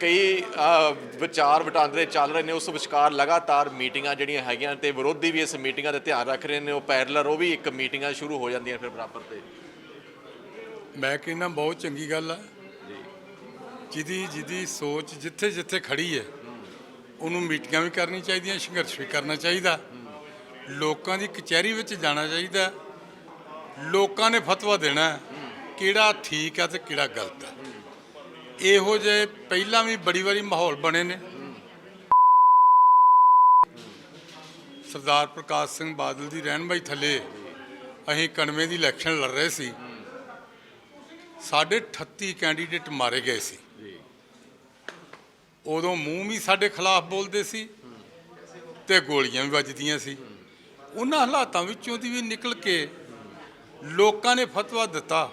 ਕਈ ਵਿਚਾਰ ਵਟਾਂਦਰੇ ਚੱਲ ਰਹੇ ਨੇ ਉਸ ਵਿਚਕਾਰ ਲਗਾਤਾਰ ਮੀਟਿੰਗਾਂ ਜਿਹੜੀਆਂ ਹੈਗੀਆਂ ਤੇ ਵਿਰੋਧੀ ਵੀ ਇਸ ਮੀਟਿੰਗਾਂ ਤੇ ਧਿਆਨ ਰੱਖ ਰਹੇ ਨੇ ਉਹ ਪੈਰਲਰ ਉਹ ਵੀ ਇੱਕ ਮੀਟਿੰਗਾਂ ਸ਼ੁਰੂ ਹੋ ਜਾਂਦੀਆਂ ਫਿਰ ਬਰਾਬਰ ਤੇ। ਮੈਂ ਕਹਿੰਦਾ ਬਹੁਤ ਚੰਗੀ ਗੱਲ ਆ। ਜਿਹਦੀ ਜਿਹਦੀ ਸੋਚ ਜਿੱਥੇ ਜਿੱਥੇ ਖੜੀ ਹੈ ਉਹਨੂੰ ਮੀਟਿੰਗਾਂ ਵੀ ਕਰਨੀ ਚਾਹੀਦੀਆਂ ਸੰਘਰਸ਼ ਵੀ ਕਰਨਾ ਚਾਹੀਦਾ। ਲੋਕਾਂ ਦੀ ਕਚਹਿਰੀ ਵਿੱਚ ਜਾਣਾ ਚਾਹੀਦਾ। ਲੋਕਾਂ ਨੇ ਫਤਵਾ ਦੇਣਾ ਕਿਹੜਾ ਠੀਕ ਹੈ ਤੇ ਕਿਹੜਾ ਗਲਤ ਹੈ ਇਹੋ ਜਿਹੇ ਪਹਿਲਾਂ ਵੀ ਬੜੀ ਵਾਰੀ ਮਾਹੌਲ ਬਣੇ ਨੇ। ਸਰਦਾਰ ਪ੍ਰਕਾਸ਼ ਸਿੰਘ ਬਾਦਲ ਦੀ ਰਹਿਨਮਾਈ ਥੱਲੇ ਅਸੀਂ ਕਣਵੇਂ ਦੀ ਇਲੈਕਸ਼ਨ ਲੜ ਰਹੇ ਸੀ। ਸਾਡੇ 38 ਕੈਂਡੀਡੇਟ ਮਾਰੇ ਗਏ ਸੀ। ਉਦੋਂ ਮੂੰਹ ਵੀ ਸਾਡੇ ਖਿਲਾਫ ਬੋਲਦੇ ਸੀ ਤੇ ਗੋਲੀਆਂ ਵੀ ਵੱਜਦੀਆਂ ਸੀ। ਉਹਨਾਂ ਹਾਲਾਤਾਂ ਵਿੱਚੋਂ ਦੀ ਵੀ ਨਿਕਲ ਕੇ ਲੋਕਾਂ ਨੇ ਫਤਵਾ ਦਿੱਤਾ।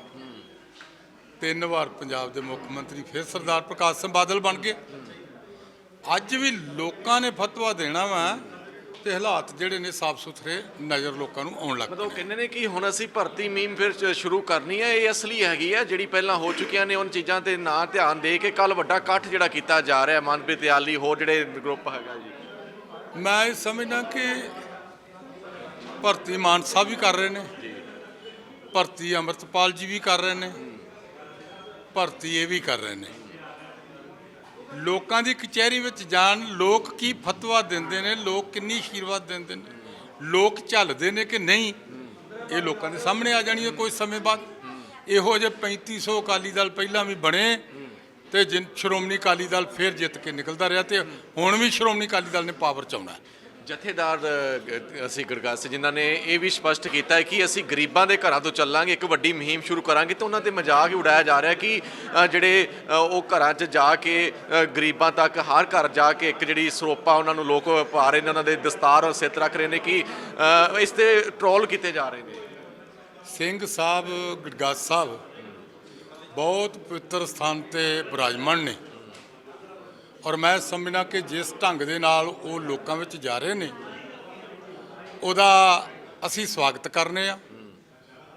ਤਿੰਨ ਵਾਰ ਪੰਜਾਬ ਦੇ ਮੁੱਖ ਮੰਤਰੀ ਫਿਰ ਸਰਦਾਰ ਪ੍ਰਕਾਸ਼ ਸਿੰਘ ਬਾਦਲ ਬਣ ਗਏ। ਅੱਜ ਵੀ ਲੋਕਾਂ ਨੇ ਫਤਵਾ ਦੇਣਾ ਵਾ ਤੇ ਹਾਲਾਤ ਜਿਹੜੇ ਨੇ ਸਾਫ਼ ਸੁਥਰੇ ਨਜ਼ਰ ਲੋਕਾਂ ਨੂੰ ਆਉਣ ਲੱਗ ਪਏ ਮਤਲਬ ਕਹਿੰਦੇ ਨੇ ਕਿ ਹੁਣ ਅਸੀਂ ਭਰਤੀ ਮੀਮ ਫਿਰ ਸ਼ੁਰੂ ਕਰਨੀ ਹੈ ਇਹ ਅਸਲੀ ਹੈਗੀ ਹੈ ਜਿਹੜੀ ਪਹਿਲਾਂ ਹੋ ਚੁੱਕੀਆਂ ਨੇ ਉਹਨਾਂ ਚੀਜ਼ਾਂ ਤੇ ਨਾ ਧਿਆਨ ਦੇ ਕੇ ਕੱਲ ਵੱਡਾ ਇਕੱਠ ਜਿਹੜਾ ਕੀਤਾ ਜਾ ਰਿਹਾ ਮਨਪ੍ਰੀਤ ਯਾਲੀ ਹੋਰ ਜਿਹੜੇ ਗਰੁੱਪ ਹੈਗਾ ਜੀ। ਮੈਂ ਇਹ ਸਮਝਦਾ ਕਿ ਭਰਤੀ ਮਾਨ ਸਾਹਿਬ ਵੀ ਕਰ ਰਹੇ ਨੇ ਭਰਤੀ ਅੰਮ੍ਰਿਤਪਾਲ ਜੀ ਵੀ ਕਰ ਰਹੇ ਨੇ ਭਰਤੀ ਇਹ ਵੀ ਕਰ ਰਹੇ ਨੇ। ਲੋਕਾਂ ਦੀ ਕਚਹਿਰੀ ਵਿੱਚ ਜਾਣ, ਲੋਕ ਕੀ ਫਤਵਾ ਦਿੰਦੇ ਨੇ, ਲੋਕ ਕਿੰਨੀ ਆਸ਼ੀਰਵਾਦ ਦਿੰਦੇ ਨੇ, ਲੋਕ ਝੱਲਦੇ ਨੇ ਕਿ ਨਹੀਂ, ਇਹ ਲੋਕਾਂ ਦੇ ਸਾਹਮਣੇ ਆ ਜਾਣੀ ਹੈ ਕੋਈ ਸਮੇਂ ਬਾਅਦ। ਇਹੋ ਜਿਹੇ 3500 ਅਕਾਲੀ ਦਲ ਪਹਿਲਾਂ ਵੀ ਬਣੇ ਤੇ ਜਿਨ ਸ਼੍ਰੋਮਣੀ ਅਕਾਲੀ ਦਲ ਫਿਰ ਜਿੱਤ ਕੇ ਨਿਕਲਦਾ ਰਿਹਾ ਤੇ ਹੁਣ ਵੀ ਸ਼੍ਰੋਮਣੀ ਅਕਾਲੀ ਦਲ ਨੇ ਪਾਵਰ ਚ ਆਉਣਾ। ਜਥੇਦਾਰ ਅਸੀਂ ਗੁਰਗਾਸ ਜਿਨ੍ਹਾਂ ਨੇ ਇਹ ਵੀ ਸਪਸ਼ਟ ਕੀਤਾ ਹੈ ਕਿ ਅਸੀਂ ਗਰੀਬਾਂ ਦੇ ਘਰਾਂ ਤੋਂ ਚੱਲਾਂਗੇ, ਇੱਕ ਵੱਡੀ ਮੁਹਿੰਮ ਸ਼ੁਰੂ ਕਰਾਂਗੇ ਤੇ ਉਹਨਾਂ ਤੇ ਮਜ਼ਾਕ ਹੀ ਉਡਾਇਆ ਜਾ ਰਿਹਾ ਕਿ ਜਿਹੜੇ ਉਹ ਘਰਾਂ 'ਚ ਜਾ ਕੇ ਗਰੀਬਾਂ ਤੱਕ ਹਰ ਘਰ ਜਾ ਕੇ ਇੱਕ ਜਿਹੜੀ ਸਰੋਪਾ ਉਹਨਾਂ ਨੂੰ ਲੋਕ ਪਾ ਰਹੇ ਨੇ, ਉਹਨਾਂ ਦੇ ਦਸਤਾਰ ਸਿੱਤ ਰੱਖ ਰਹੇ ਨੇ ਕਿ ਇਸ ਤੇ ਟਰੋਲ ਕੀਤੇ ਜਾ ਰਹੇ ਨੇ। ਸਿੰਘ ਸਾਹਿਬ ਗੜਗਾਸ ਸਾਹਿਬ ਬਹੁਤ ਪਵਿੱਤਰ ਸਥਾਨ ਤੇ ਬਿਰਾਜਮਾਨ ਨੇ। ਔਰ ਮੈਂ ਸਮਝਦਾ ਕਿ ਜਿਸ ਢੰਗ ਦੇ ਨਾਲ ਉਹ ਲੋਕਾਂ ਵਿੱਚ ਜਾ ਰਹੇ ਨੇ ਉਹਦਾ ਅਸੀਂ ਸਵਾਗਤ ਕਰਨੇ ਆ।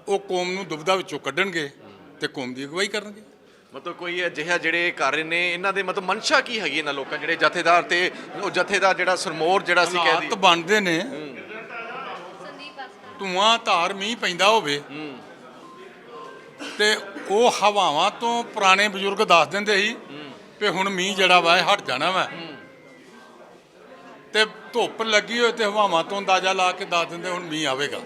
ਉਹ ਕੌਮ ਨੂੰ ਦੁਬਦਾ ਵਿੱਚੋਂ ਕੱਢਣਗੇ ਤੇ ਕੌਮ ਦੀ ਅਗਵਾਈ ਕਰਨਗੇ। ਮਤਲਬ ਕੋਈ ਅਜਿਹਾ ਜਿਹੜੇ ਕਰ ਰਹੇ ਨੇ ਇਹਨਾਂ ਦੇ ਮਤਲਬ ਮਨਸ਼ਾ ਕੀ ਹੈਗੀ ਇਹਨਾਂ ਲੋਕਾਂ ਜਿਹੜੇ ਜਥੇਦਾਰ ਤੇ ਉਹ ਜਥੇਦਾਰ ਜਿਹੜਾ ਸਰਮੋਰ ਜਿਹੜਾ ਅਸੀਂ ਕਹਿ ਦਈਏ। ਬਣਦੇ ਨੇ। ਧੂਆਂ ਧਾਰ ਮੀਂਹ ਪੈਂਦਾ ਹੋਵੇ ਤੇ ਉਹ ਹਵਾਵਾਂ ਤੋਂ ਪੁਰਾਣੇ ਬਜ਼ੁਰਗ ਦੱਸ ਦਿੰਦੇ ਸੀ ਕਿ ਹੁਣ ਮੀਂਹ ਜਿਹੜਾ ਵਾ ਇਹ ਹਟ ਜਾਣਾ ਵਾ। ਤੇ ਧੁੱਪ ਲੱਗੀ ਹੋਏ ਤੇ ਹਵਾਵਾਂ ਤੋਂ ਅੰਦਾਜ਼ਾ ਲਾ ਕੇ ਦੱਸ ਦਿੰਦੇ ਹੁਣ ਮੀਂਹ ਆਵੇਗਾ।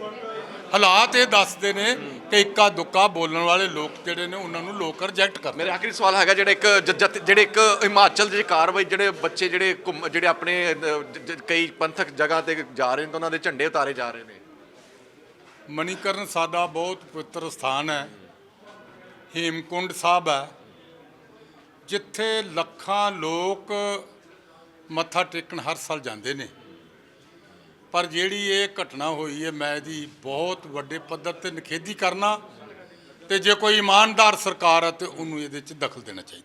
ਹਾਲਾਤ ਇਹ ਦੱਸਦੇ ਨੇ ਕਿ ਇੱਕਾ ਦੁੱਕਾ ਬੋਲਣ ਵਾਲੇ ਲੋਕ ਜਿਹੜੇ ਨੇ ਉਹਨਾਂ ਨੂੰ ਲੋਕ ਰਿਜੈਕਟ ਕਰਦੇ ਮੇਰੇ ਆਖਰੀ ਸਵਾਲ ਹੈਗਾ ਜਿਹੜੇ ਇੱਕ ਜਿਹੜੇ ਇੱਕ ਹਿਮਾਚਲ ਦੀ ਕਾਰਵਾਈ ਜਿਹੜੇ ਬੱਚੇ ਜਿਹੜੇ ਜਿਹੜੇ ਆਪਣੇ ਕਈ ਪੰਥਕ ਜਗ੍ਹਾ ਤੇ ਜਾ ਰਹੇ ਨੇ ਉਹਨਾਂ ਦੇ ਝੰਡੇ ਉਤਾਰੇ ਜਾ ਰਹੇ ਨੇ। ਮਣੀਕਰਨ ਸਾਡਾ ਬਹੁਤ ਪਵਿੱਤਰ ਸਥਾਨ ਹੈ। ਹੇਮਕੁੰਡ ਸਾਹਿਬ ਹੈ। ਜਿੱਥੇ ਲੱਖਾਂ ਲੋਕ ਮੱਥਾ ਟੇਕਣ ਹਰ ਸਾਲ ਜਾਂਦੇ ਨੇ। ਪਰ ਜਿਹੜੀ ਇਹ ਘਟਨਾ ਹੋਈ ਹੈ, ਮੈਂ ਇਹਦੀ ਬਹੁਤ ਵੱਡੇ ਪੱਧਰ ਤੇ ਨਿਖੇਧੀ ਕਰਨਾ ਤੇ ਜੇ ਕੋਈ ਇਮਾਨਦਾਰ ਸਰਕਾਰ ਹੈ ਤੇ ਉਹਨੂੰ ਇਹਦੇ 'ਚ ਦਖਲ ਦੇਣਾ ਚਾਹੀਦਾ।